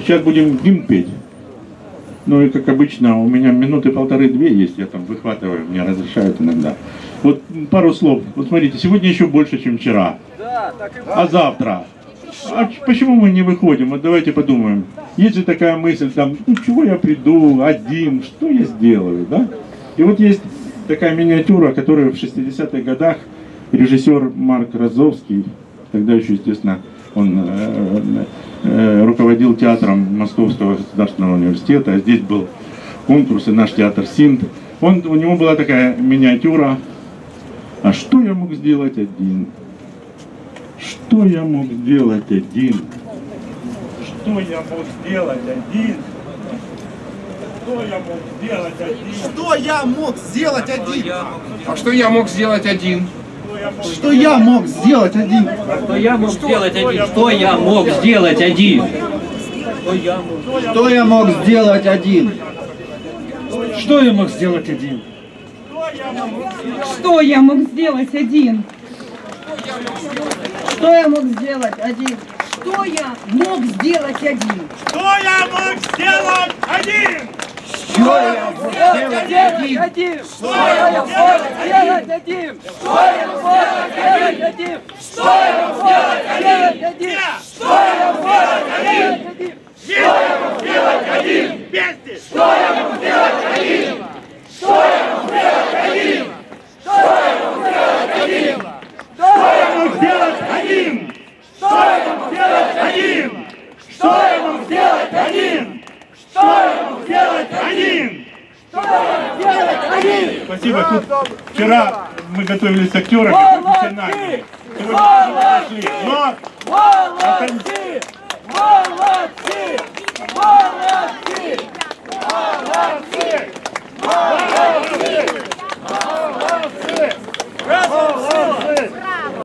сейчас будем гимн петь. Ну и как обычно, у меня минуты полторы-две есть, я там выхватываю, мне разрешают иногда. Вот пару слов. Вот смотрите, сегодня еще больше, чем вчера. А завтра? А почему мы не выходим? Вот давайте подумаем. Есть же такая мысль, там, ну чего я приду один, что я сделаю, да? И вот есть такая миниатюра, которую в 60-х годах режиссер Марк Розовский, тогда еще, естественно, он э, э, руководил театром Московского государственного университета, а здесь был конкурс, и наш театр Синт. Он, у него была такая миниатюра, а что я мог сделать один? Что я мог сделать один? Что я мог сделать один? Что я мог сделать один? Что я мог сделать один? А что я мог сделать один? Что я мог сделать один? Что я мог сделать один? Что я мог сделать один? Что я мог сделать один? Что я мог сделать один? Что я мог сделать один? Что я мог сделать один? Что я мог сделать один? Что я мог сделать один? Что я мог сделать один? Что я мог сделать один? дадим? Что ему сделать, Алим? Дадим? Что ему сделать, Алим? Дадим? Что ему сделать, Алим? Дадим? Что ему сделать, Алим? Вместе! Что ему сделать, Алим? Что ему сделать, Алим? Что ему сделать, Алим? Что ему сделать, Алим? Что ему сделать, Алим? Что ему сделать, Алим? Что ему сделать, Спасибо. Тут вчера мы готовились актеров профессионально. Но